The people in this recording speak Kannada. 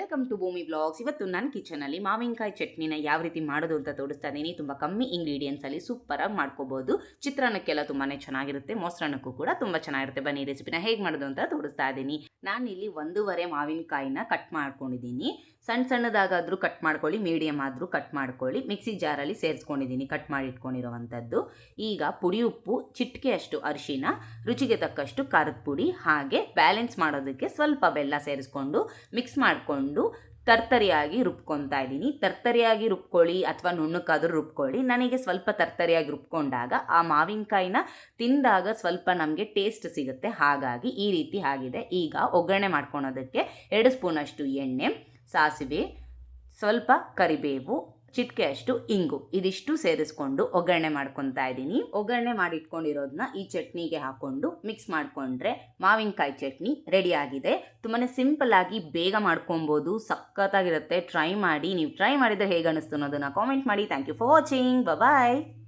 ವೆಲ್ಕಮ್ ಟು ಭೂಮಿ ಬ್ಲಾಗ್ಸ್ ಇವತ್ತು ನನ್ನ ಕಿಚನಲ್ಲಿ ಮಾವಿನಕಾಯಿ ಚಟ್ನಿನ ಯಾವ ರೀತಿ ಮಾಡೋದು ಅಂತ ತೋರಿಸ್ತಾ ಇದ್ದೀನಿ ತುಂಬ ಕಮ್ಮಿ ಇಂಗ್ರೀಡಿಯೆಂಟ್ಸಲ್ಲಿ ಸೂಪರಾಗಿ ಮಾಡ್ಕೋಬೋದು. ಚಿತ್ರಾನ್ನಕ್ಕೆಲ್ಲ ತುಂಬಾ ಚೆನ್ನಾಗಿರುತ್ತೆ. ಮೊಸರನ್ನಕ್ಕೂ ಕೂಡ ತುಂಬ ಚೆನ್ನಾಗಿರುತ್ತೆ. ಬನ್ನಿ ರೆಸಿಪಿನ ಹೇಗೆ ಮಾಡೋದು ಅಂತ ತೋರಿಸ್ತಾ ಇದ್ದೀನಿ ನಾನಿಲ್ಲಿ ಒಂದೂವರೆ ಮಾವಿನಕಾಯಿನ ಕಟ್ ಮಾಡ್ಕೊಂಡಿದ್ದೀನಿ ಸಣ್ಣ ಸಣ್ಣದಾಗಾದರೂ ಕಟ್ ಮಾಡ್ಕೊಳ್ಳಿ ಮೀಡಿಯಮ್ ಆದರೂ ಕಟ್ ಮಾಡ್ಕೊಳ್ಳಿ. ಮಿಕ್ಸಿ ಜಾರಲ್ಲಿ ಸೇರಿಸ್ಕೊಂಡಿದ್ದೀನಿ ಕಟ್ ಮಾಡಿ ಇಟ್ಕೊಂಡಿರೋವಂಥದ್ದು. ಈಗ ಪುಡಿ ಉಪ್ಪು ಚಿಟಿಕೆಯಷ್ಟು ಅರಿಶಿನ, ರುಚಿಗೆ ತಕ್ಕಷ್ಟು ಖಾರದ ಪುಡಿ, ಹಾಗೆ ಬ್ಯಾಲೆನ್ಸ್ ಮಾಡೋದಕ್ಕೆ ಸ್ವಲ್ಪ ಬೆಲ್ಲ ಸೇರಿಸ್ಕೊಂಡು ಮಿಕ್ಸ್ ಮಾಡಿಕೊಂಡು ತರ್ತರಿಯಾಗಿ ರುಬ್ಕೊತಾ ಇದ್ದೀನಿ. ತರ್ತರಿಯಾಗಿ ರುಬ್ಕೊಳ್ಳಿ ಅಥವಾ ನುಣ್ಣಕ್ಕಾದರೂ ರುಬ್ಕೊಳ್ಳಿ. ನನಗೆ ಸ್ವಲ್ಪ ತರ್ತರಿಯಾಗಿ ರುಬ್ಕೊಂಡಾಗ ಆ ಮಾವಿನಕಾಯಿನ ತಿಂದಾಗ ಸ್ವಲ್ಪ ನಮಗೆ ಟೇಸ್ಟ್ ಸಿಗುತ್ತೆ. ಹಾಗಾಗಿ ಈ ರೀತಿ ಆಗಿದೆ. ಈಗ ಒಗ್ಗರಣೆ ಮಾಡ್ಕೊಳೋದಕ್ಕೆ ಎರಡು ಸ್ಪೂನಷ್ಟು ಎಣ್ಣೆ, ಸಾಸಿವೆ, ಸ್ವಲ್ಪ ಕರಿಬೇವು ಚಿಟಿಕೆಯಷ್ಟು ಇಂಗು. ಇದಿಷ್ಟು ಸೇರಿಸ್ಕೊಂಡು ಒಗ್ಗರಣೆ ಮಾಡ್ಕೊತಾ ಇದ್ದೀನಿ. ಒಗ್ಗರಣೆ ಮಾಡಿ ಇಟ್ಕೊಂಡಿರೋದನ್ನ ಈ ಚಟ್ನಿಗೆ ಹಾಕೊಂಡು ಮಿಕ್ಸ್ ಮಾಡಿಕೊಂಡ್ರೆ ಮಾವಿನಕಾಯಿ ಚಟ್ನಿ ರೆಡಿ ಆಗಿದೆ. ತುಂಬಾ ಸಿಂಪಲ್ ಆಗಿ ಬೇಗ ಮಾಡ್ಕೊಬೋದು. ಸಖತ್ತಾಗಿರುತ್ತೆ. ಟ್ರೈ ಮಾಡಿ. ನೀವು ಟ್ರೈ ಮಾಡಿದರೆ ಹೇಗೆ ಅನ್ನಿಸ್ತು ಅನ್ನೋದನ್ನ ಕಾಮೆಂಟ್ ಮಾಡಿ. Thank you for watching. Bye